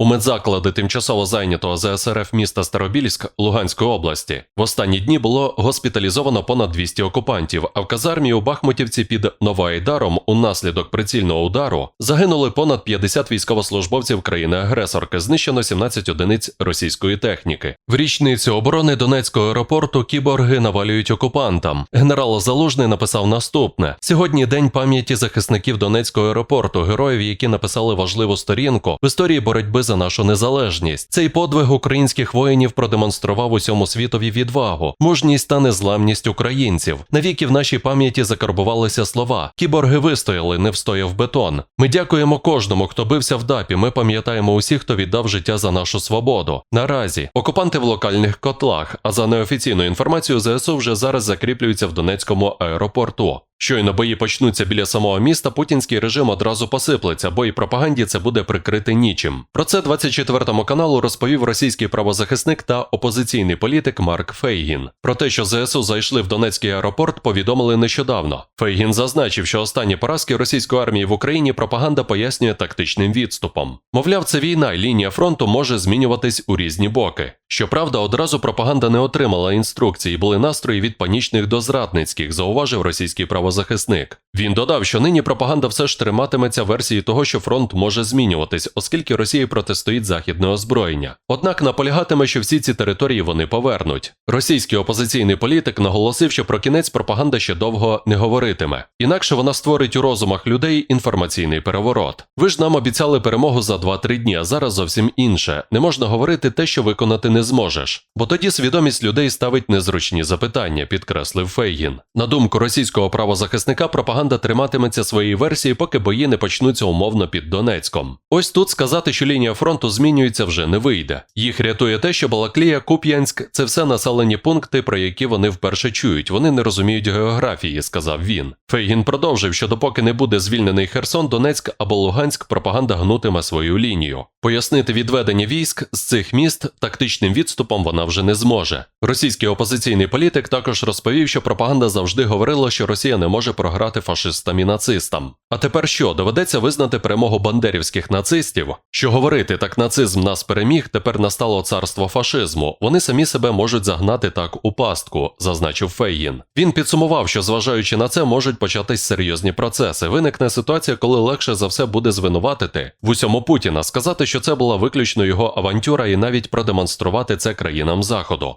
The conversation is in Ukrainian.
У медзаклади тимчасово зайнятого ЗСРФ міста Старобільськ Луганської області в останні дні було госпіталізовано понад 200 окупантів, а в казармі у Бахмутівці під Новоайдаром унаслідок прицільного удару загинули понад 50 військовослужбовців країни-агресорки, знищено 17 одиниць російської техніки. В річницю оборони Донецького аеропорту кіборги навалюють окупантам. Генерал Залужний написав наступне: сьогодні день пам'яті захисників Донецького аеропорту, героїв, які написали важливу сторінку в історії боротьби за нашу незалежність. Цей подвиг українських воїнів продемонстрував усьому світові відвагу, мужність та незламність українців. Навіки в нашій пам'яті закарбувалися слова: кіборги вистояли, не встояв бетон. Ми дякуємо кожному, хто бився в ДАПі. Ми пам'ятаємо усіх, хто віддав життя за нашу свободу. Наразі окупанти в локальних котлах, а за неофіційною інформацією ЗСУ вже зараз закріплюються в Донецькому аеропорту. Щойно бої почнуться біля самого міста, путінський режим одразу посиплеться, бо і пропаганді це буде прикрити нічим. Про це 24 каналу розповів російський правозахисник та опозиційний політик Марк Фейгін. Про те, що ЗСУ зайшли в Донецький аеропорт, повідомили нещодавно. Фейгін зазначив, що останні поразки російської армії в Україні пропаганда пояснює тактичним відступом. Мовляв, це війна, і лінія фронту може змінюватись у різні боки. Щоправда, одразу пропаганда не отримала інструкції, були настрої від панічних до зрадницьких, зауважив російський правозахисник. Він додав, що нині пропаганда все ж триматиметься версії того, що фронт може змінюватись, оскільки Росії протистоїть західне озброєння. Однак наполягатиме, що всі ці території вони повернуть. Російський опозиційний політик наголосив, що про кінець пропаганда ще довго не говоритиме, інакше вона створить у розумах людей інформаційний переворот. Ви ж нам обіцяли перемогу за 2-3 дні, а зараз зовсім інше. Не можна говорити те, що виконати не зможеш. Бо тоді свідомість людей ставить незручні запитання, підкреслив Фейгін. На думку російського правозахисника, пропаганда триматиметься своєї версії, поки бої не почнуться умовно під Донецьком. Ось тут сказати, що лінія фронту змінюється, вже не вийде. Їх рятує те, що Балаклія, Куп'янськ це все населені пункти, про які вони вперше чують. Вони не розуміють географії, сказав він. Фейгін продовжив, що допоки не буде звільнений Херсон, Донецьк або Луганськ, пропаганда гнутиме свою лінію. Пояснити відведення військ з цих міст тактичним відступом вона вже не зможе. Російський опозиційний політик також розповів, що пропаганда завжди говорила, що Росія не може програти фашистам і нацистам. А тепер що доведеться визнати перемогу бандерівських нацистів? Що говорити, так нацизм нас переміг, тепер настало царство фашизму. Вони самі себе можуть загнати так у пастку, зазначив Фейгін. Він підсумував, що зважаючи на це, можуть початись серйозні процеси. Виникне ситуація, коли легше за все буде звинуватити в усьому Путіна, сказати, що це була виключно його авантюра, і навіть продемонструвати це країнам заходу.